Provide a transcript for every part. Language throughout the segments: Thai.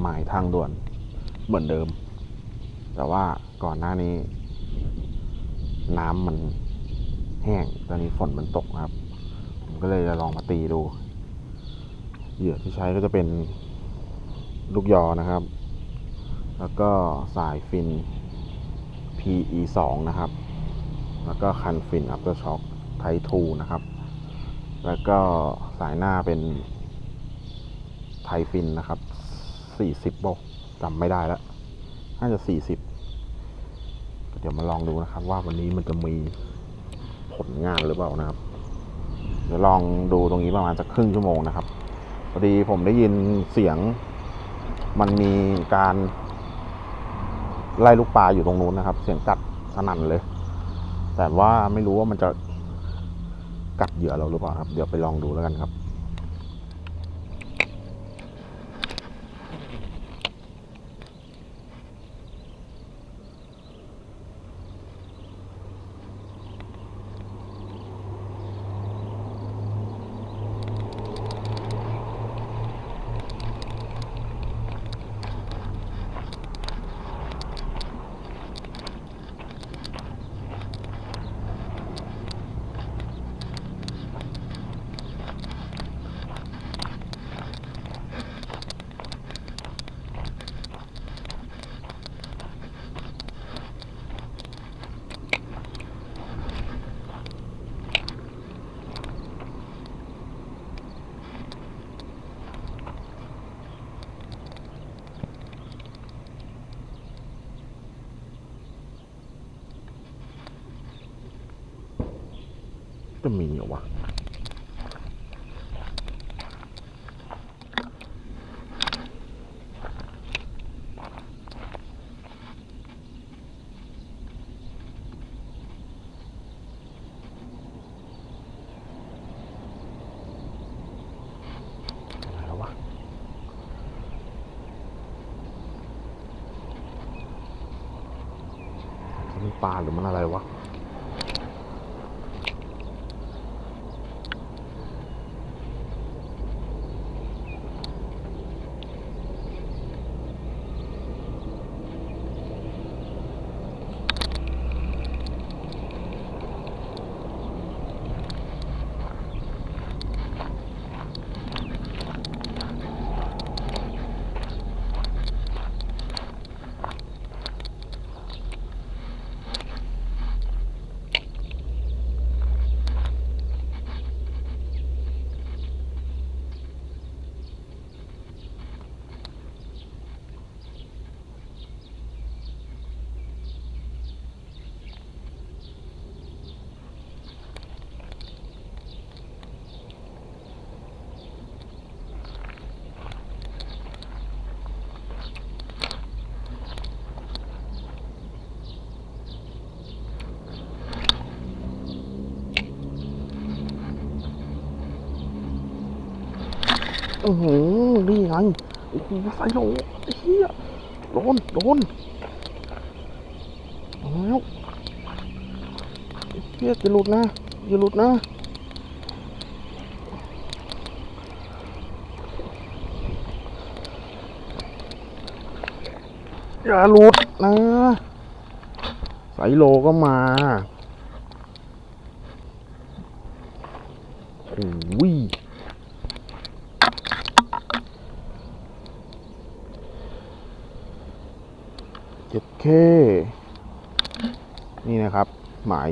หมายทางด่วนเหมือนเดิม แต่ว่าก่อนหน้านี้ น้ำมันแห้ง ตอนนี้ฝนมันตกครับ ผมก็เลยจะลองมาตีดู เหยื่อที่ใช้ก็จะเป็นลูกยอนะครับ แล้วก็สายฟิน PE 2นะครับ แล้วก็คันฟิน After Shock ไททูนะครับ แล้วก็สายหน้าเป็นไทฟินนะครับ 40บบอกจำไม่ได้แล้วน่าจะ40เดี๋ยวมาลองดูนะครับ ว่าวันนี้มันจะมีผลงานหรือเปล่านะครับ เดี๋ยวลองดูตรงนี้ประมาณสักครึ่งชั่วโมงนะครับพอดีผมได้ยินเสียงมันมีการไล่ลูกปลาอยู่ตรงนู้นนะครับ เสียงกัดสนั่นเลย แต่ว่าไม่รู้ว่ามันจะกัดเหยื่อเราหรือเปล่าครับ เดี๋ยวไปลองดูแล้วกันครับ จะมีเหรอวะอะไรวะมันปลาหรือมันอะไรวะ โอ้โหนี่ไงโอ้โหไซโลเฮียโดนโดนเอาแล้วเฮียจะหลุดนะอย่าหลุดนะอย่าหลุดนะไซโลก็มาโอ้ย เจ็ดเคนี่นะครับ หมาย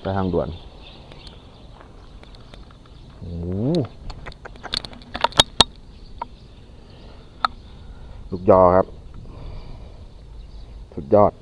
ไปทางด่วนโอ้โหลูกยอครับ สุดยอด